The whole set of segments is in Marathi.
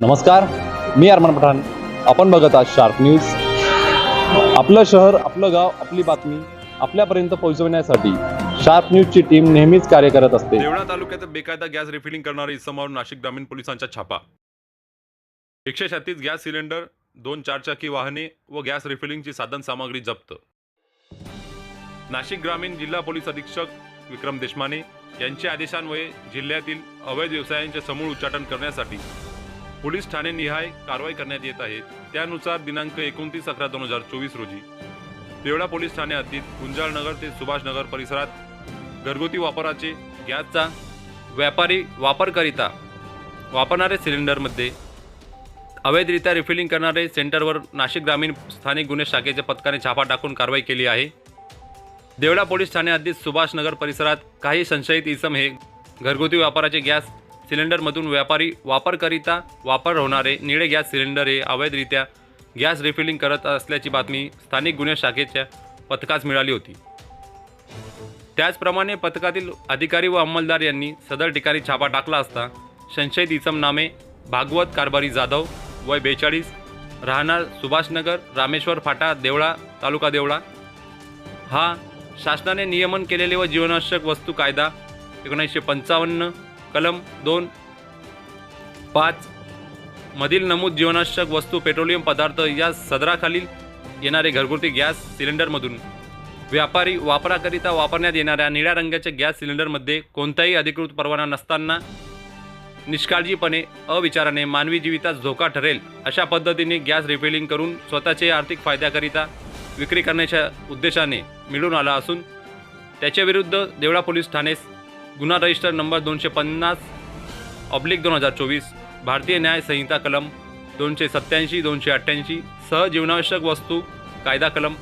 नमस्कार मी अरमान पठाण. आपण बघत आहात शार्प न्यूज आपलं शहर आपलं गाव आपली बातमी आपल्यापर्यंत पोहोचवण्यासाठी शार्प न्यूजची टीम नेहमीच कार्य करत असते. देवळा तालुक्यात बेकायदा गॅस रिफिलिंग करणारे इसमावर नाशिक ग्रामीण पोलिसांचा छापा. एकशे छत्तीस गॅस सिलेंडर दोन चारचाकी वाहने व गॅस रिफिलिंगची साधन सामग्री जप्त. नाशिक ग्रामीण जिल्हा पोलीस अधीक्षक विक्रम देशमाने यांच्या आदेशान्वये जिल्ह्यातील अवैध व्यवसायांचे समूळ उच्चाटन करण्यासाठी पोलीस ठाणे निहाय कारवाई करण्यात येत आहे. त्यानुसार दिनांक एकोणतीस अकरा दोन हजार चोवीस रोजी देवळा पोलीस ठाणे हद्दीत गुंजाळ नगर ते सुभाष नगर परिसरात घरगुती वापराचे गॅसचा व्यापारी वापरकरिता वापरणारे सिलेंडरमध्ये अवैधरित्या रिफिलिंग करणारे सेंटरवर नाशिक ग्रामीण स्थानिक गुन्हे शाखेच्या पथकाने छापा टाकून कारवाई केली आहे. देवळा पोलीस ठाणे हद्दीत सुभाष नगर परिसरात काही संशयित इसम हे घरगुती व्यापाराचे गॅस सिलेंडरमधून व्यापारी वापरकरिता वापर होणारे निळे गॅस सिलेंडर हे अवैधरित्या गॅस रिफिलिंग करत असल्याची बातमी स्थानिक गुन्हे शाखेच्या पथकास मिळाली होती. त्याचप्रमाणे पथकातील अधिकारी व अंमलदार यांनी सदर ठिकाणी छापा टाकला असता संशयित इसम नामे भागवत कारभारी जाधव वय बेचाळीस राहणार सुभाषनगर रामेश्वर फाटा देवळा तालुका देवळा. हा शासनाने नियमन केलेले व जीवनावश्यक वस्तू कायदा एकोणीसशे पंचावन्न कलम दोन. पाच. मधील नमूद जीवनावश्यक वस्तू पेट्रोलियम पदार्थ या सदराखालील येणारे घरगुती गॅस सिलेंडरमधून व्यापारी वापराकरिता वापरण्यात येणाऱ्या निळ्या रंगाच्या गॅस सिलेंडरमध्ये कोणताही अधिकृत परवाना नसताना निष्काळजीपणे अविचाराने मानवी जीवितास धोका ठरेल अशा पद्धतीने गॅस रिफिलिंग करून स्वतःचे आर्थिक फायद्याकरिता विक्री करण्याच्या उद्देशाने मिळून आला असून त्याच्याविरुद्ध देवळा पोलीस ठाणेस गुन्हा रजिस्टर नंबर दोनशे पन्नास ऑब्लिक दोन हजार चोवीस भारतीय न्याय संहिता कलम दोनशे सत्त्याऐंशी दोनशे अठ्ठ्याऐंशी सहजीवनावश्यक वस्तू कायदा कलम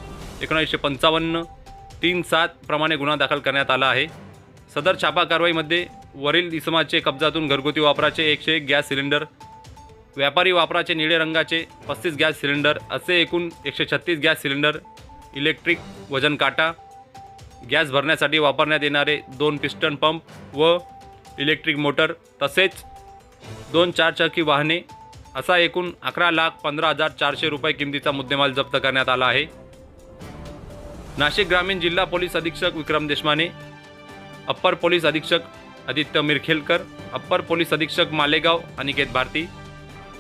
एकोणीसशे पंचावन्न तीन सात प्रमाणे गुन्हा दाखल करण्यात आला आहे. सदर छापा कारवाईमध्ये वरील इसमाचे कब्जातून घरगुती वापराचे एकशे एक गॅस सिलेंडर व्यापारी वापराचे निळे रंगाचे पस्तीस गॅस सिलेंडर असे एकूण एकशे छत्तीस गॅस सिलेंडर इलेक्ट्रिक वजन काटा गॅस भरण्यासाठी वापरण्यात येणारे दोन पिस्टन पंप व इलेक्ट्रिक मोटर तसेच दोन चारचाकी वाहने असा एकूण अकरा लाख पंधरा हजार चारशे रुपये किमतीचा मुद्देमाल जप्त करण्यात आला आहे. नाशिक ग्रामीण जिल्हा पोलीस अधीक्षक विक्रम देशमाने अप्पर पोलीस अधीक्षक आदित्य मिरखेलकर अप्पर पोलीस अधीक्षक मालेगाव अनिकेत भारती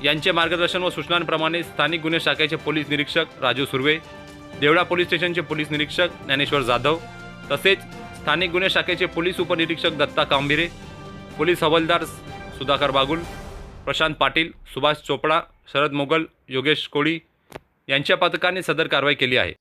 यांचे मार्गदर्शन व सूचनांप्रमाणे स्थानिक गुन्हे शाखेचे पोलीस निरीक्षक राजू सुर्वे देवळा पोलीस स्टेशनचे पोलीस निरीक्षक ज्ञानेश्वर जाधव तसेच स्थानिक गुन्हे शाखेचे पोलीस उपनिरीक्षक दत्ता कांबिरे पोलीस हवालदार सुधाकर बागुल प्रशांत पाटील सुभाष चोपडा शरद मोगल योगेश कोळी यांच्या पथकाने सदर कारवाई केली आहे.